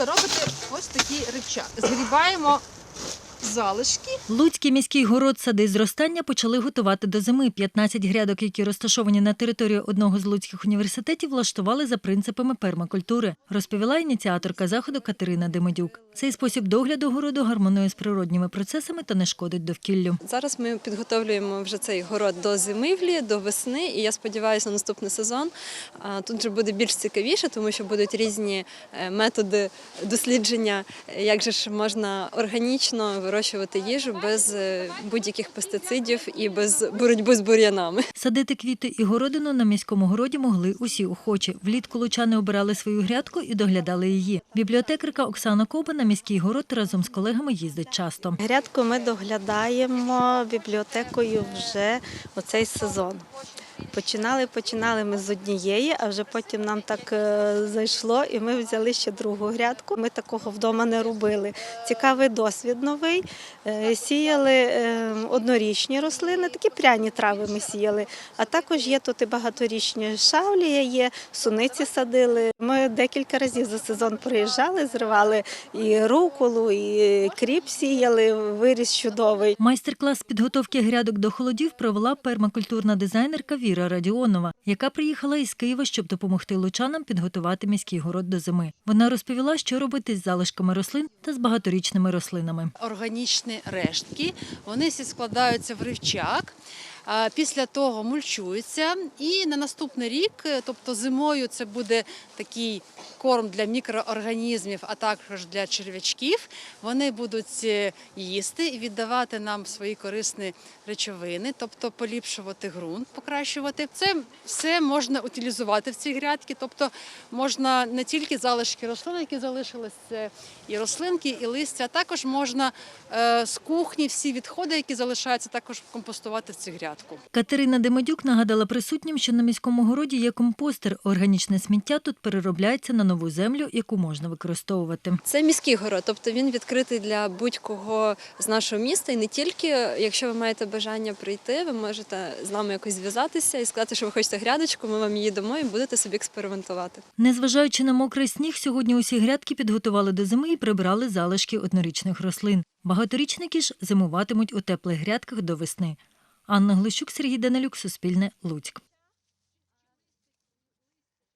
ви робите ось такий рибчак. Згрібаємо залишки. Луцький міський город сади зростання почали готувати до зими. 15 грядок, які розташовані на території одного з луцьких університетів, влаштували за принципами пермакультури, розповіла ініціаторка заходу Катерина Демидюк. Цей спосіб догляду городу гармонує з природніми процесами та не шкодить довкіллю. Зараз ми підготовлюємо вже цей город до зимівлі, до весни, і я сподіваюся, на наступний сезон тут вже буде більш цікавіше, тому що будуть різні е, методи дослідження, як же ж можна органічно вирощувати їжу без е, будь-яких пестицидів і без боротьби з бур'янами. Садити квіти і городину на міському городі могли усі охочі. Влітку лучани обирали свою грядку і доглядали її. Бібліотекарка Оксана Коба на міський город разом з колегами їздить часто. Грядку ми доглядаємо бібліотекою вже оцей сезон. Починали, починали ми з однієї, а вже потім нам так е, зайшло, і ми взяли ще другу грядку. Ми такого вдома не робили. Цікавий досвід новий. Е, Сіяли е, однорічні рослини, такі пряні трави ми сіяли. А також є тут і багаторічні шавлія, є суниці садили. Ми декілька разів за сезон приїжджали, зривали і руколу, і кріп сіяли, виріс чудовий. Майстер-клас підготовки грядок до холодів провела пермакультурна дизайнерка Віра Радіонова, яка приїхала із Києва, щоб допомогти лучанам підготувати міський город до зими. Вона розповіла, що робити з залишками рослин та з багаторічними рослинами. органічні рештки. Вони всі складаються в ривчак. Після того мульчуються, і на наступний рік, е, тобто зимою, це буде такий корм для мікроорганізмів, а також для черв'ячків. Вони будуть е, їсти і віддавати нам свої корисні речовини, тобто поліпшувати ґрунт, покращувати. Це все можна утилізувати в ці грядки, тобто можна не тільки залишки рослин, які залишились, це і рослинки, і листя, а також можна е, з кухні всі відходи, які залишаються, також компостувати в цю грядку. Катерина Демидюк нагадала присутнім, що на міському городі є компостер. Органічне сміття тут переробляється на нову землю, яку можна використовувати. Це міський город, тобто він відкритий для будь-кого з нашого міста. І не тільки, якщо ви маєте бажання прийти, ви можете з нами якось зв'язатися і сказати, що ви хочете грядочку, ми вам її дамо і будете собі експериментувати. Незважаючи на мокрий сніг, сьогодні усі грядки підготували до зими і прибрали залишки однорічних рослин. Багаторічники ж зимуватимуть у теплих грядках до весни. Анна Глищук, Сергій Данилюк, Суспільне, Луцьк.